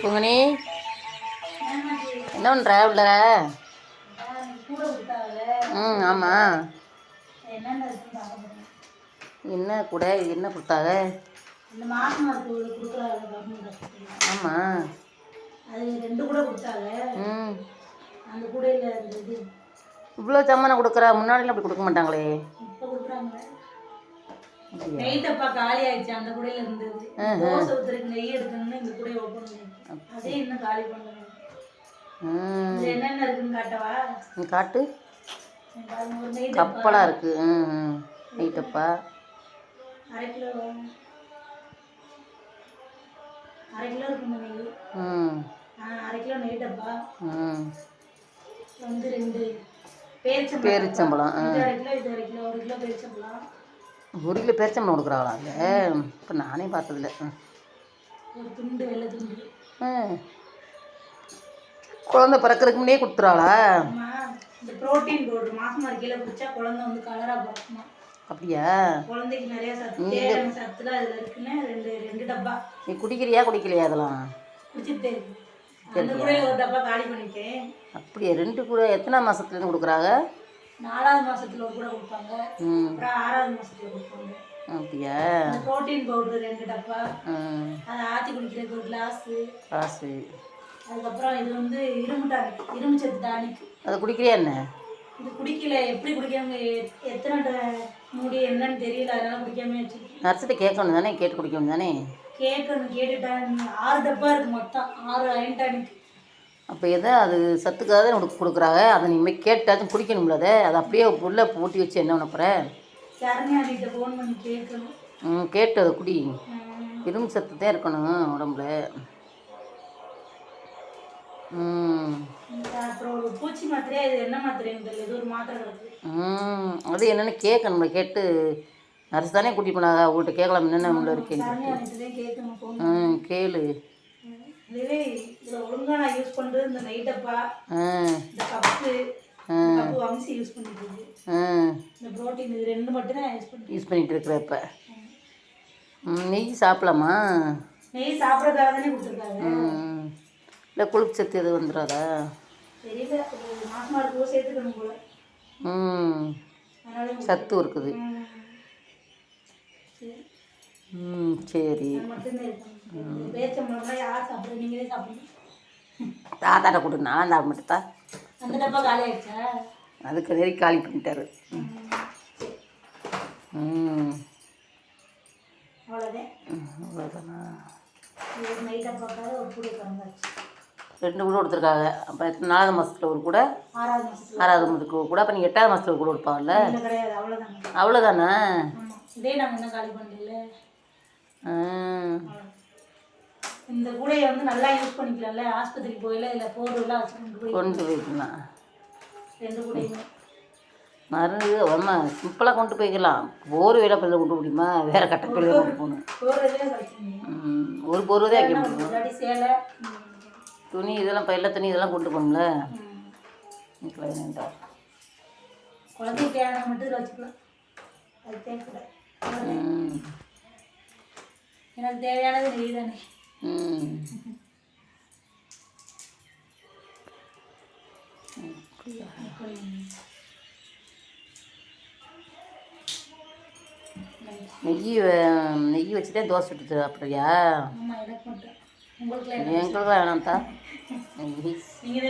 குங்கனி. என்ன பண்ணுற உள்ள ம் ஆமாம் என்ன கூட என்ன கொடுத்தாங்க? ஆமாம் ம். இவ்வளோ சம்மனை கொடுக்குறா முன்னாடிலாம் அப்படி கொடுக்க மாட்டாங்களே. நெய் டப்பா காலி ஆயிடுச்சு அந்த கூடையில இருந்தது. தோசை ஊத்துறதுக்கு நெய் எடுக்கணும்னு இந்த கூடையை ஓப்பன் அதே இன்னும் காலி பண்ணணும். என்னென்ன இருக்குன்னு காட்டவா? காட்டு. பாருங்க, ஒரு நெய் டப்பா அரை கிலோ. அரை கிலோ இருக்குங்க நெய். அரை கிலோ நெய் டப்பா வந்து ரெண்டு. பேரிச்சம்பழம் பேரிச்சம்பழம் இது அரை கிலோ இது அரை கிலோ ஒரு கிலோ பேரிச்சம்பழம். ஒரு கிலோ பேரிச்சம்பழம் கொடுக்குறாங்களா அங்கே இப்போ நானே பார்த்ததில்ல. குழந்தை பிறக்கிறதுக்கு முன்னே கொடுத்துறாளா? ஆமா இந்த புரோட்டீன் பவுடர் மாசமா இருக்கையில குடிச்சா குழந்தை வந்து கலரா பிறக்குமா? அப்படியா? குழந்தைக்கு நிறைய சத்து தேவையான சத்துலாம் இதுல இருக்குன்னு ரெண்டு ரெண்டு டப்பா. நீ குடிக்கிறியா குடிக்கலையா அதெல்லாம்? குடிச்சிட்டே இருக்கு அந்த கூட ஒரு டப்பா காலி பண்ணிட்டேன். அப்படியா ரெண்டு கூட எத்தனை மாதத்துலேருந்து கொடுக்குறாங்க? நாலாவது மாசத்துல ஒரு கூட கொடுப்பாங்க. அப்புறம் ஆறாவது மாசத்துல கொடுப்பாங்க. அப்படியா? புரோட்டீன் பவுடர் ரெண்டு டப்பா. அதை ஆத்தி குடிக்கிறதுக்கு ஒரு கிளாஸு காசு அதுக்கப்புறம் இது வந்து இரும்பு டானிக் இரும்பு சத்து டானிக் அதை குடிக்கிறியா என்ன? இது குடிக்கல. எப்படி குடிக்காம எத்தனை மூடி என்னன்னு தெரியல. அதனால குடிக்காம நர்ஸிட்ட கேட்கணும் தானே கேட்டு குடிக்கணும் தானே கேட்கணும் கேட்டுட்டான் ஆறு டப்பா இருக்கு மொத்தம். ஆறு அயன் டானிக் அப்போ எதை அது சத்துக்காக தான் உனக்கு கொடுக்குறாங்க? அதை நீ இனிமேல் கேட்டாச்சும் குடிக்கணும்ல அதை? அதை அப்படியே உள்ளே பூட்டி வச்சு என்ன பண்ண போகிற சரணியாடிட்ட ஃபோன் பண்ணி கேட்கணும். ம் கேட்டு அதை குடி. இரும்பு சத்து தான் இருக்கணும் உடம்புல. அது என்னென்னு கேட்கணும்ல கேட்டு நர்ஸ் தானே கூட்டி போனாங்க. அவங்கள்ட்ட கேட்கலாம். என்னென்ன உள்ள ஃபோன் ம் கேளு. ஒழுங்கா நான் யூஸ் பண்ணுறது இந்த கப்பு கப்பு யூஸ் பண்ணிட்டு இருக்கு. ஆ. இந்த புரோட்டீன் இது ரெண்டு மட்டும் தான் யூஸ் பண்ணுறேன் யூஸ் பண்ணிகிட்டு இருக்கிற இப்போ. நெய் சாப்பிடலாமா? நெய் சாப்பிட்றதுக்காக தானே கொடுத்துருக்காங்க இல்லை கொழுப்பு சத்து எதுவும் வந்துடாதா தெரியல ஒரு மாசமா இருக்கும் சேர்த்துக்கணும் போல. ம். சத்து இருக்குது. ம். சரி. தாத்தாட்ட கொடு நான் டப்பா காலி ஆயிடுச்சா? அதுக்கு நெறி காலி பண்ணிட்டாரு. ம். அவ்வளோதான்? ரெண்டு கூட கொடுத்துருக்காங்க. அப்போ எத்தனை நாலாவது மாதத்தில் ஒரு கூட? ஆறாவது மாதத்துக்கு கூட. அப்போ நீங்கள் எட்டாவது மாதத்தில் கூட கொடுப்பாங்கல்ல? அவ்வளோதானே? இதே நாங்கள் இன்னும் காலி பண்ணல ஆ இந்த கூடையை வந்து நல்லா யூஸ் பண்ணிக்கலாம்ல? ஆஸ்பத்திரிக்கு போயில இல்லை போர்வெல்லாம் வச்சு கொண்டு போய் கொண்டு போய்க்கலாம் ரெண்டு கூடையுமே மருந்து அம்மா சிம்பிளாக கொண்டு போய்க்கலாம். ஒரு வேலை பல்ல கொண்டு முடியுமா? வேறு கட்டப்பையில் கொண்டு போகணும். ஒரு பொருள் தான் வைக்க முடியும்? சேலை. துணி இதெல்லாம் பையில துணி இதெல்லாம் கொண்டு போகணும்ல? குழந்தைக்கு மட்டும் வச்சுக்கலாம். அது. ம். எனக்கு தேவையானது நெய் தானே நெய் நெய் வச்சு தான் தோசை சுட்டு அப்படியா எங்களுக்கு வேணாம்தா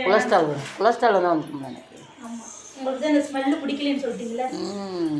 கொலஸ்ட்ரால் கொலஸ்ட்ரால் தான் வந்துடும் எனக்கு. உங்களுக்கு இந்த ஸ்மெல்லு பிடிக்கலன்னு சொல்லிட்டீங்களே ம்.